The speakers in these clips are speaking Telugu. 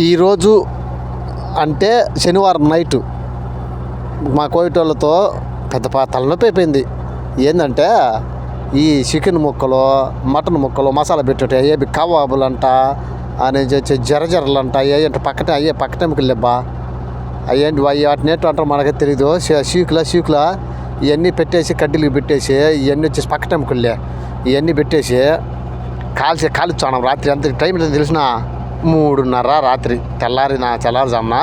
ఈరోజు అంటే శనివారం నైటు మా కోయిటోళ్ళతో పెద్ద పా తలనొప్పి అయిపోయింది. ఏంటంటే ఈ చికెన్ ముక్కలు మటన్ ముక్కలు మసాలా పెట్టేటి అయ్యేవి కబాబులంట అని వచ్చి జిరలంట ఏంటంటే పక్కనే అయ్యే పక్కనే ముక్కలేబ్బా అయ్యేంటి అయ్యి వాటిని ఏంటో అంటారు మనకి తెలీదు. సీకులా సీకులా ఇవన్నీ పెట్టేసి కడ్డీలు పెట్టేసి ఇవన్నీ వచ్చేసి పక్కన ఇవన్నీ పెట్టేసి కాల్చి కాలుచానం రాత్రి అంత టైం తెలిసినా మూడున్నర రాత్రి. తెల్లారి నా తెల్లారుజామున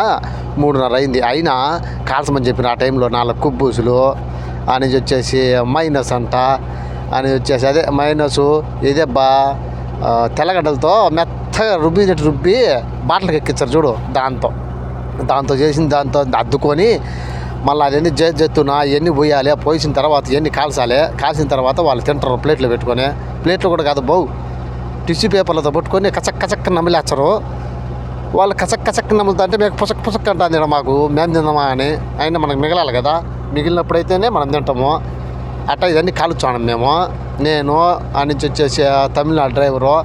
మూడున్నర అయింది. అయినా కాల్చమని చెప్పిన ఆ టైంలో నాలుగు కుబ్బూసులు అని వచ్చేసి మైనస్ అంట అని వచ్చేసి అదే మైనస్ ఇదే తెల్లగడ్డలతో మెత్తగా రుబ్బినట్టు రుబ్బి బాటలకు ఎక్కించారు చూడు దాంతో. దాంతో చేసిన దాంతో అద్దుకొని మళ్ళీ అవన్నీ జే జెత్తున ఇవన్నీ పోయాలి పోసిన తర్వాత ఇవన్నీ కాల్చాలి కాల్చిన తర్వాత వాళ్ళు తింటారు ప్లేట్లు పెట్టుకొని. ప్లేట్లు కూడా కాదు బౌ టిష్యూ పేపర్లతో పట్టుకొని కచక్ కచక్ నమిలేస్తారు వాళ్ళు కచక్ కచక్ నమ్ముతా అంటే మేము పుసక్ పుసక్ అంటుంది ఈడ మాకు మేము తిందామా అని. అయినా మనకు మిగలాలి కదా. మిగిలినప్పుడైతేనే మనం తింటాము. అట్లా ఇవన్నీ కాలుచాను మేము. నేను ఆ నుంచి వచ్చేసి తమిళనాడు డ్రైవరు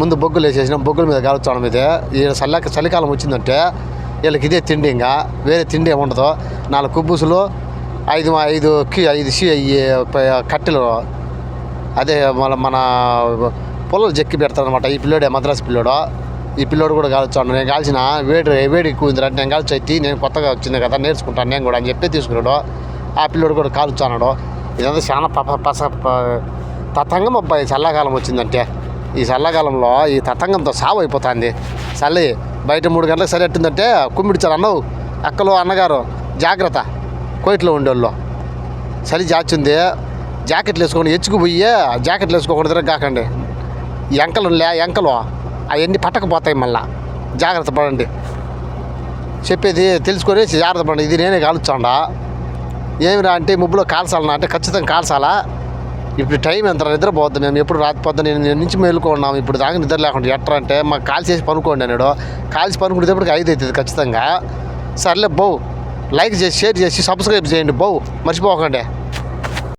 ముందు బొగ్గులు వేసేసినాం. బొగ్గుల మీద కాలుచాను ఇది. ఈ చల్ల చలికాలం వచ్చిందంటే వీళ్ళకి ఇదే తిండి ఇంకా. వేరే తిండి ఏమి ఉండదు. నాలుగు కుబ్బుసులు ఐదు ఐదు కి ఐదు సి ఈ కట్టెలు. అదే మన మన పొలాలు చెక్కి పెడతారనమాట ఈ పిల్లోడే మద్రాసు పిల్లోడో? ఈ పిల్లోడు కూడా కాల్చాడు నేను కాల్చిన వేడి వేడి ఎక్కువ ఉందిరా నేను కాల్చి ఎత్తి నేను కొత్తగా వచ్చింది కదా నేర్చుకుంటాను నేను కూడా అని చెప్పి తీసుకున్నాడు. ఆ పిల్లోడు కూడా కాల్చాడు ఇదంతా చాలా పప పస ప- తతంగం అబ్బాయి చల్లకాలం వచ్చిందంటే. ఈ చల్లకాలంలో ఈ తతంగంతో సావు అయిపోతుంది. చల్లి బయట మూడు గంటలకు సరిట్టుందంటే కుమ్మిడిచారు అన్నవు. అక్కలు అన్నగారు జాగ్రత్త కోయిట్లో ఉండేవాళ్ళు. చలి జాచింది జాకెట్లు వేసుకొని ఎచ్చుకుపోయి జాకెట్లు వేసుకోకుండా కాకండి. ఎంకలు లే ఎంకలు. అవన్నీ పట్టకపోతాయి మళ్ళా. జాగ్రత్త పడండి. చెప్పేది తెలుసుకొని జాగ్రత్త పడండి. ఇది నేనే కాలుచాండా ఏమిరా అంటే ముబ్బులో కాల్చాలన్నా అంటే ఖచ్చితంగా కాల్చాలా? ఇప్పుడు టైం ఎంత నిద్రపోద్దు మేము ఎప్పుడు రాత్రి పొద్దున నేను నుంచి మేలుకున్నాం ఇప్పుడు దాకా నిద్ర లేకుండా ఎట్రా అంటే మాకు కాల్చేసి పనుకోండి అన్నాడు. కాల్చి పనుకునేటప్పటికి ఐదు అవుతుంది ఖచ్చితంగా. సర్లే బౌ. లైక్ చేసి షేర్ చేసి సబ్స్క్రైబ్ చేయండి బౌ. మర్చిపోకండి.